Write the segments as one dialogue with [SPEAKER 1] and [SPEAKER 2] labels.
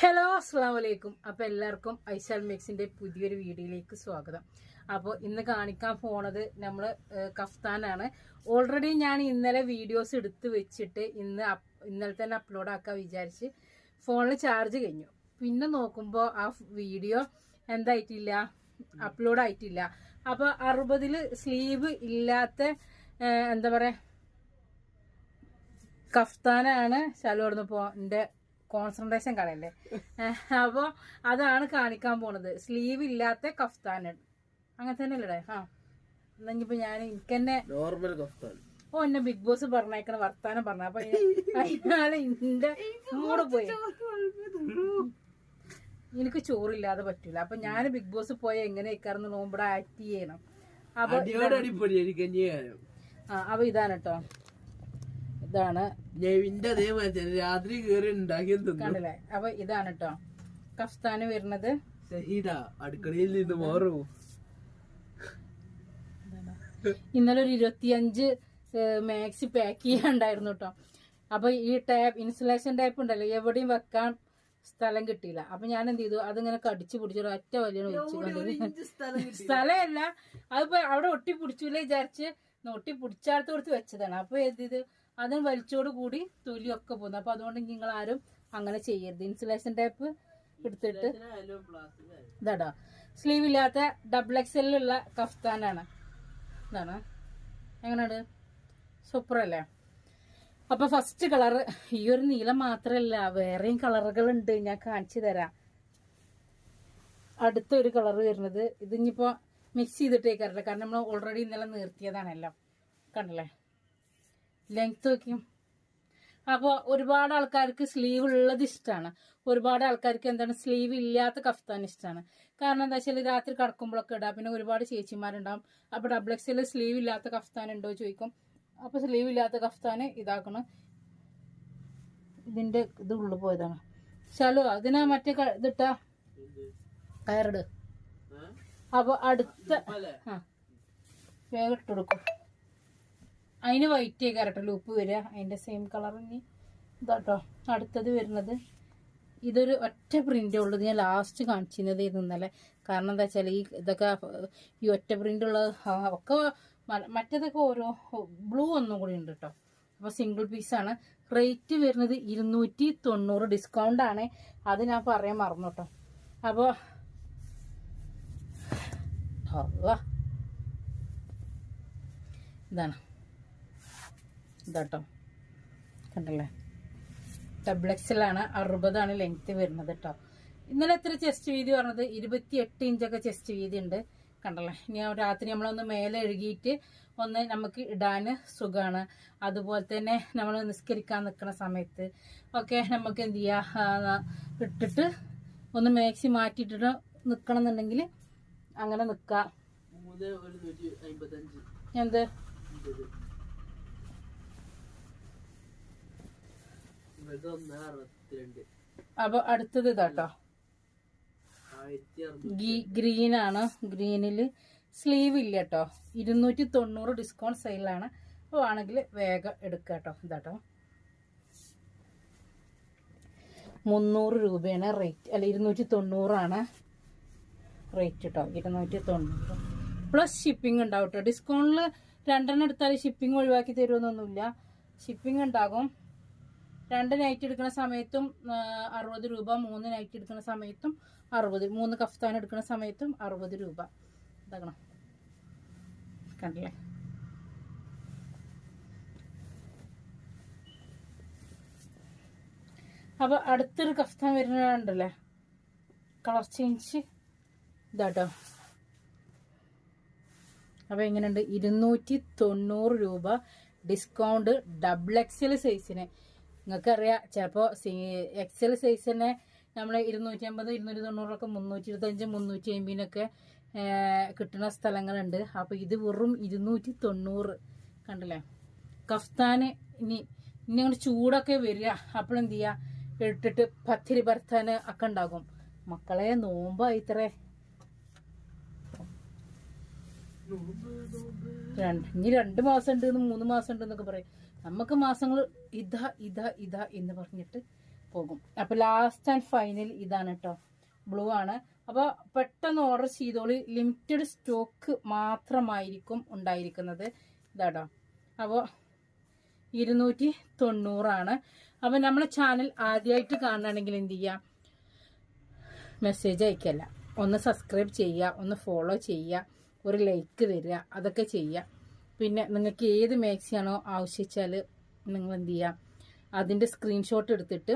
[SPEAKER 1] Hello അസ്സാം വലൈക്കും അപ്പൊ എല്ലാവർക്കും ഐശാൽ മിക്സിന്റെ പുതിയൊരു വീഡിയോയിലേക്ക് സ്വാഗതം. അപ്പോൾ ഇന്ന് കാണിക്കാൻ പോണത് നമ്മൾ കഫ്താനാണ്. ഓൾറെഡി ഞാൻ ഇന്നലെ വീഡിയോസ് എടുത്ത് വെച്ചിട്ട് ഇന്ന് ഇന്നലെ തന്നെ അപ്ലോഡ് ആക്കാൻ വിചാരിച്ച് ഫോണിൽ ചാർജ് കഴിഞ്ഞു. പിന്നെ നോക്കുമ്പോൾ ആ വീഡിയോ എന്തായിട്ടില്ല? അപ്ലോഡ് ആയിട്ടില്ല. അപ്പൊ അറുപതിൽ സ്ലീവ് ഇല്ലാത്ത എന്താ പറയാ കഫ്താനാണ് ശാലു പോ എന്റെ കോൺസെൻട്രേഷൻ കളയല്ലേ അപ്പോൾ അപ്പൊ അതാണ് കാണിക്കാൻ പോണത്. സ്ലീവ് ഇല്ലാത്ത കഫ്താന അങ്ങനെ തന്നെ അല്ലേ ആ. എന്നിപ്പൊ ഞാൻ എനിക്ക് തന്നെ
[SPEAKER 2] നോർമൽ കഫ്താൻ.
[SPEAKER 1] ഓ എന്നെ ബിഗ് ബോസ് പറഞ്ഞേക്കണ വർത്താനം പറഞ്ഞ. അപ്പൊ എന്റെ മൂട് പോയി. എനിക്ക് ചോറില്ലാതെ പറ്റൂല. അപ്പൊ ഞാൻ ബിഗ് ബോസ് പോയ എങ്ങനെ ഇക്കാർന്ന് നോമ്പടെ ആക്ട് ചെയ്യണം. അപ്പൊ അപ്പൊ ഇതാണ് കേട്ടോ ഇതാണ്.
[SPEAKER 2] നെവിന്റെ അതേപോലെ തന്നെ. രാത്രി കേറി ഉണ്ടാക്കി തിന്നു?
[SPEAKER 1] കണ്ടില്ലേ? അപ്പൊ ഇതാണ് കേട്ടോ കഫ്താന് വരുന്നത്.
[SPEAKER 2] ഷഹീദ അടുക്കളയിൽ നിന്ന് മാറൂ.
[SPEAKER 1] ഇന്നലെ ഒരു ഇരുപത്തിയഞ്ച് മാക്സി പാക്ക് ചെയ്യാണ്ടായിരുന്നു കേട്ടോ അപ്പൊ ഈ ടാപ്പ് ഇൻസുലേഷൻ ടാപ്പ് ഉണ്ടല്ലോ എവിടെയും വെക്കാൻ സ്ഥലം കിട്ടിയില്ല. അപ്പൊ ഞാൻ എന്ത് ചെയ്തു? അതിങ്ങനെ കടിച്ചു പിടിച്ചു ഒറ്റ വലിയ സ്ഥലമല്ല. അതിപ്പോ അവിടെ ഒട്ടി പിടിച്ചില്ല വിചാരിച്ച്. ഒട്ടി പിടിച്ചാടത്ത് കൊടുത്ത് വെച്ചതാണ്. അപ്പൊ എന്ത് ചെയ്ത്? അതിന് വലിച്ചോട് കൂടി തൊലിയൊക്കെ പോകുന്നു അപ്പൊ അതുകൊണ്ട് നിങ്ങൾ ആരും അങ്ങനെ ചെയ്യരുത്. ഇൻസുലേഷൻ ടേപ്പ് എടുത്തിട്ട് ഇതാടോ. സ്ലീവ് ഇല്ലാത്ത ഡബിൾ എക്സെല്ലുള്ള കഫ്താനാണ്. ഇതാണ്. സൂപ്പർ അല്ലേ? അപ്പൊ ഫസ്റ്റ് കളർ ഈ ഒരു നീളം മാത്രല്ല വേറെയും കളറുകൾ ഉണ്ട് ഞാൻ കാണിച്ചു തരാം. അടുത്ത ഒരു കളർ വരുന്നത് ഇത് ഇനിയിപ്പോ മിക്സ് ചെയ്തിട്ടേക്കാറില്ല കാരണം നമ്മൾ ഓൾറെഡി ഇന്നലെ നിർത്തിയതാണല്ലോ. കണ്ടല്ലേ? ലെങ്ത് നോക്കിയും അപ്പോൾ ഒരുപാട് ആൾക്കാർക്ക് സ്ലീവ് ഉള്ളത് ഇഷ്ടമാണ് ഒരുപാട് ആൾക്കാർക്ക് എന്താണ് സ്ലീവ് ഇല്ലാത്ത കഫ്താൻ ഇഷ്ടമാണ് കാരണം എന്താ വെച്ചാൽ രാത്രി കിടക്കുമ്പോഴൊക്കെ ഇടാം. പിന്നെ ഒരുപാട് ചേച്ചിമാരുണ്ടാവും. അപ്പോൾ ഡബിൾ എക്സിൽ സ്ലീവ് ഇല്ലാത്ത കഫ്താൻ ഉണ്ടോ ചോദിക്കും. അപ്പോൾ സ്ലീവ് ഇല്ലാത്ത കഫ്താൻ ഇതാക്കണം. ഇതിന്റെ ഇത് ഉള്ളു പോയതാണ്. ചലോ അതിനാ മറ്റേ ഇതിട്ട ഇതിട്ടാ കയറിട്. അപ്പോൾ അടുത്ത ആ. വേഗം ഇട്ട് കൊടുക്കും. അതിന് വൈറ്റ് കയറട്ടെ ലൂപ്പ് വരിക. അതിന്റെ സെയിം കളർ ഇനി ഇതാട്ടോ അടുത്തത് വരുന്നത് ഇതൊരു ഒറ്റ പ്രിന്റ് ഉള്ളത് ഞാൻ ലാസ്റ്റ് കാണിച്ചിരുന്നത് ഇന്നലെ. കാരണം എന്താ വെച്ചാൽ ഈ ഇതൊക്കെ ഈ ഒറ്റ പ്രിന്റ് ഉള്ളത് ഒക്കെ മറ്റേതൊക്കെ ഓരോ ബ്ലൂ ഒന്നും കൂടി ഉണ്ട് കേട്ടോ അപ്പോൾ സിംഗിൾ പീസാണ് റേറ്റ് വരുന്നത് ഇരുന്നൂറ്റി തൊണ്ണൂറ് ഡിസ്കൗണ്ടാണ് അത് ഞാൻ പറയാൻ മറന്നു കേട്ടോ അപ്പോൾ. ഇതാണ്. ഇതാട്ടോ. കണ്ടല്ലേ? ഡബിൾ എക്സലാണ് അറുപതാണ് ലെങ്ത് വരുന്നത് കേട്ടോ ഇന്നലെ എത്ര ചെസ്റ്റ് വീതി പറഞ്ഞത്? ഇരുപത്തി എട്ട് ഇഞ്ചൊക്കെ ചെസ്റ്റ് വീതി ഉണ്ട്. കണ്ടല്ലേ? ഇനി രാത്രി നമ്മളൊന്ന് മേലെ എഴുകിയിട്ട് ഒന്ന് നമുക്ക് ഇടാൻ സുഖമാണ് അതുപോലെ തന്നെ നമ്മൾ നിസ്കരിക്കാൻ നിൽക്കുന്ന സമയത്ത് ഒക്കെ നമുക്ക് എന്ത് ചെയ്യുക ഇട്ടിട്ട് ഒന്ന് മാക്സി മാറ്റിയിട്ടിട്ട് നിൽക്കണം എന്നുണ്ടെങ്കിൽ അങ്ങനെ നിൽക്കാം എന്ത്? അപ്പോൾ അടുത്തത് ഇതാട്ടോ. ഗ്രീൻ ആണ് ഗ്രീനിൽ സ്ലീവ് ഇല്ല കേട്ടോ ഇരുന്നൂറ്റി തൊണ്ണൂറ് ഡിസ്കൗണ്ട് സെയിലാണ് അപ്പോൾ ആണെങ്കിൽ വേഗം എടുക്കുക കേട്ടോ. ഇതാട്ടോ. മുന്നൂറ് രൂപയാണ് റേറ്റ്. അല്ല ഇരുന്നൂറ്റി തൊണ്ണൂറാണ് റേറ്റ് കേട്ടോ. ഇരുന്നൂറ്റി തൊണ്ണൂറ് പ്ലസ് ഷിപ്പിംഗ് ഉണ്ടാവും കേട്ടോ. ഡിസ്കൗണ്ടിൽ രണ്ടെണ്ണം എടുത്താൽ ഷിപ്പിംഗ് ഒഴിവാക്കി തരുമെന്നൊന്നുമില്ല ഷിപ്പിംഗ് ഉണ്ടാകും. രണ്ട് നൈറ്റ് എടുക്കുന്ന സമയത്തും അറുപത് രൂപ മൂന്ന് നൈറ്റ് എടുക്കുന്ന സമയത്തും അറുപത് മൂന്ന് കഫ്താൻ എടുക്കുന്ന സമയത്തും അറുപത് രൂപ. ഇതാക്കണം. കണ്ടില്ലേ? അപ്പൊ അടുത്തൊരു കഫ്താൻ വരുന്നുണ്ടല്ലേ കളർ ചേഞ്ച് ഇതാട്ടോ. അപ്പൊ എങ്ങനെയുണ്ട്? ഇരുന്നൂറ്റി തൊണ്ണൂറ് രൂപ ഡിസ്കൗണ്ട് ഡബിൾ എക്സൽ സൈസിന് നിങ്ങൾക്കറിയാം ചിലപ്പോൾ എക്സൽ സൈസിന് നമ്മൾ ഇരുന്നൂറ്റി അമ്പത് ഇരുന്നൂറ്റി തൊണ്ണൂറൊക്കെ മുന്നൂറ്റി ഇരുപത്തഞ്ച് മുന്നൂറ്റി അമ്പതിനൊക്കെ കിട്ടുന്ന സ്ഥലങ്ങളുണ്ട്. അപ്പോൾ ഇത് വെറും ഇരുന്നൂറ്റി തൊണ്ണൂറ് കണ്ടില്ലേ? കഫ്താന് ഇനി ഇനി അങ്ങോട്ട് ചൂടൊക്കെ വരിക. അപ്പോൾ എന്ത് ചെയ്യുക ഇട്ടിട്ട് പത്തിരി ഭർത്താൻ ഒക്കെ ഉണ്ടാകും മക്കളെ നോമ്പായി ഇത്രേ ഇനി രണ്ട് മാസം ഉണ്ട് മൂന്ന് മാസം ഉണ്ട് എന്നൊക്കെ പറയും. നമുക്ക് മാസങ്ങൾ ഇതാ ഇതാ ഇതാ എന്ന് പറഞ്ഞിട്ട് പോകും. അപ്പോൾ ലാസ്റ്റ് ആൻഡ് ഫൈനൽ ഇതാണ് കേട്ടോ ബ്ലൂ ആണ്. അപ്പോൾ പെട്ടെന്ന് ഓർഡർ ചെയ്തോളി. ലിമിറ്റഡ് സ്റ്റോക്ക് മാത്രമായിരിക്കും ഉണ്ടായിരിക്കുന്നത്. ഇതാട്ടോ അപ്പോൾ ഇരുന്നൂറ്റി തൊണ്ണൂറാണ് അപ്പോൾ നമ്മുടെ ചാനൽ ആദ്യമായിട്ട് കാണുകയാണെങ്കിൽ എന്ത് ചെയ്യുക മെസ്സേജ് അയക്കല്ല. ഒന്ന് സബ്സ്ക്രൈബ് ചെയ്യുക ഒന്ന് ഫോളോ ചെയ്യുക ഒരു ലൈക്ക് തരിക അതൊക്കെ ചെയ്യുക. പിന്നെ നിങ്ങൾക്ക് ഏത് മാക്സിയാണോ ആവശ്യിച്ചാൽ നിങ്ങൾ എന്ത് ചെയ്യുക അതിന്റെ സ്ക്രീൻഷോട്ട് എടുത്തിട്ട്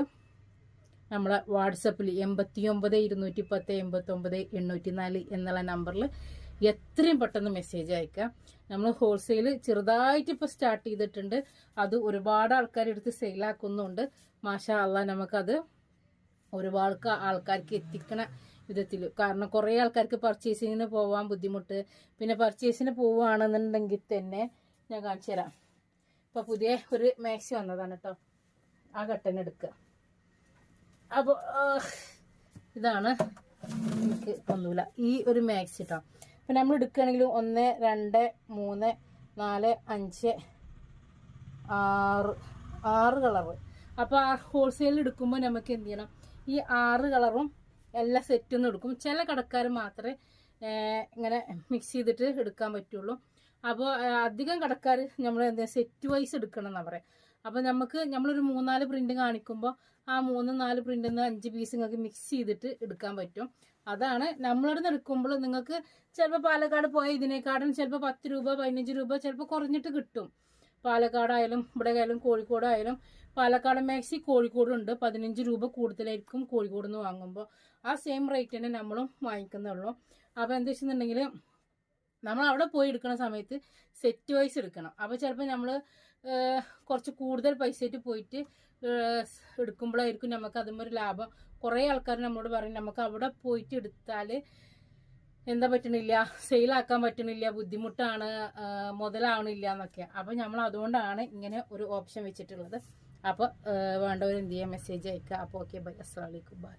[SPEAKER 1] നമ്മളെ വാട്സപ്പിൽ എൺപത്തി ഒമ്പത് ഇരുന്നൂറ്റി പത്ത് എൺപത്തൊമ്പത് എണ്ണൂറ്റി നാല് എന്നുള്ള നമ്പറിൽ എത്രയും പെട്ടെന്ന് മെസ്സേജ് അയക്കുക നമ്മൾ ഹോൾസെയിൽ ചെറുതായിട്ട് ഇപ്പോൾ സ്റ്റാർട്ട് ചെയ്തിട്ടുണ്ട്. അത് ഒരുപാട് ആൾക്കാരെടുത്ത് സെയിലാക്കുന്നുണ്ട് മാഷാ അല്ല നമുക്കത് ഒരുപാട് ആൾക്കാർക്ക് എത്തിക്കണ വിധത്തിൽ കാരണം കുറേ ആൾക്കാർക്ക് പർച്ചേസിങ്ങിന് പോകാൻ ബുദ്ധിമുട്ട്. പിന്നെ പർച്ചേസിന് പോവുകയാണെന്നുണ്ടെങ്കിൽ തന്നെ ഞാൻ കാണിച്ചു തരാം. ഇപ്പോൾ പുതിയ ഒരു മാക്സി വന്നതാണ് കേട്ടോ ആ കട്ടൻ എടുക്കുക അപ്പോൾ ഇതാണ്. എനിക്ക് ഒന്നുമില്ല ഈ ഒരു മാക്സി കേട്ടോ അപ്പം നമ്മൾ എടുക്കുകയാണെങ്കിൽ ഒന്ന് രണ്ട് മൂന്ന് നാല് അഞ്ച് ആറ് ആറ് കളറ് അപ്പോൾ ആ ഹോൾസെയിൽ എടുക്കുമ്പോൾ നമുക്ക് എന്ത് ചെയ്യണം? ഈ ആറ് കളറും എല്ലാ സെറ്റും ഒന്നും എടുക്കും. ചില കടക്കാർ മാത്രമേ ഇങ്ങനെ മിക്സ് ചെയ്തിട്ട് എടുക്കാൻ പറ്റുള്ളൂ. അപ്പോൾ അധികം കടക്കാർ നമ്മൾ എന്താ സെറ്റ് വൈസ് എടുക്കണം എന്നാണ് പറയാം. അപ്പോൾ നമുക്ക് നമ്മളൊരു മൂന്നാൽ പ്രിന്റ് കാണിക്കുമ്പോൾ ആ മൂന്ന് നാല് പ്രിന്റിൽ നിന്ന് അഞ്ച് പീസ് നിങ്ങൾക്ക് മിക്സ് ചെയ്തിട്ട് എടുക്കാൻ പറ്റും. അതാണ് നമ്മളിവിടെ നിന്ന് എടുക്കുമ്പോൾ നിങ്ങൾക്ക് ചിലപ്പോൾ പാലക്കാട് പോയ ഇതിനേക്കാളും ചിലപ്പോൾ പത്ത് രൂപ പതിനഞ്ച് രൂപ ചിലപ്പോൾ കുറഞ്ഞിട്ട് കിട്ടും. പാലക്കാടായാലും ഇവിടെ ആയാലും കോഴിക്കോടായാലും. പാലക്കാട് മാക്സി കോഴിക്കോടുണ്ട്. പതിനഞ്ച് രൂപ കൂടുതലായിരിക്കും കോഴിക്കോട് നിന്ന് വാങ്ങുമ്പോൾ ആ സെയിം റേറ്റ് തന്നെ നമ്മളും വാങ്ങിക്കുന്നുള്ളൂ അപ്പോൾ എന്താ വെച്ചിട്ടുണ്ടെങ്കിൽ നമ്മൾ അവിടെ പോയി എടുക്കുന്ന സമയത്ത് സെറ്റ് വൈസ് എടുക്കണം. അപ്പോൾ ചിലപ്പോൾ നമ്മൾ കുറച്ച് കൂടുതൽ പൈസ ആയിട്ട് പോയിട്ട് എടുക്കുമ്പോഴായിരിക്കും നമുക്ക് അതുമൊരു ലാഭം. കുറേ ആൾക്കാർ നമ്മളോട് പറയും നമുക്ക് അവിടെ പോയിട്ട് എടുത്താൽ എന്താ പറ്റണില്ല? സെയിലാക്കാൻ പറ്റണില്ല ബുദ്ധിമുട്ടാണ് മുതലാവണില്ല എന്നൊക്കെ. അപ്പോൾ നമ്മൾ അതുകൊണ്ടാണ് ഇങ്ങനെ ഒരു ഓപ്ഷൻ വെച്ചിട്ടുള്ളത്. അപ്പോൾ വേണ്ടവർ എന്ത് ചെയ്യുക മെസ്സേജ് അയക്കുക അപ്പോൾ ഓക്കെ ബൈ അസ്സാം വലൈക്കും ബൈ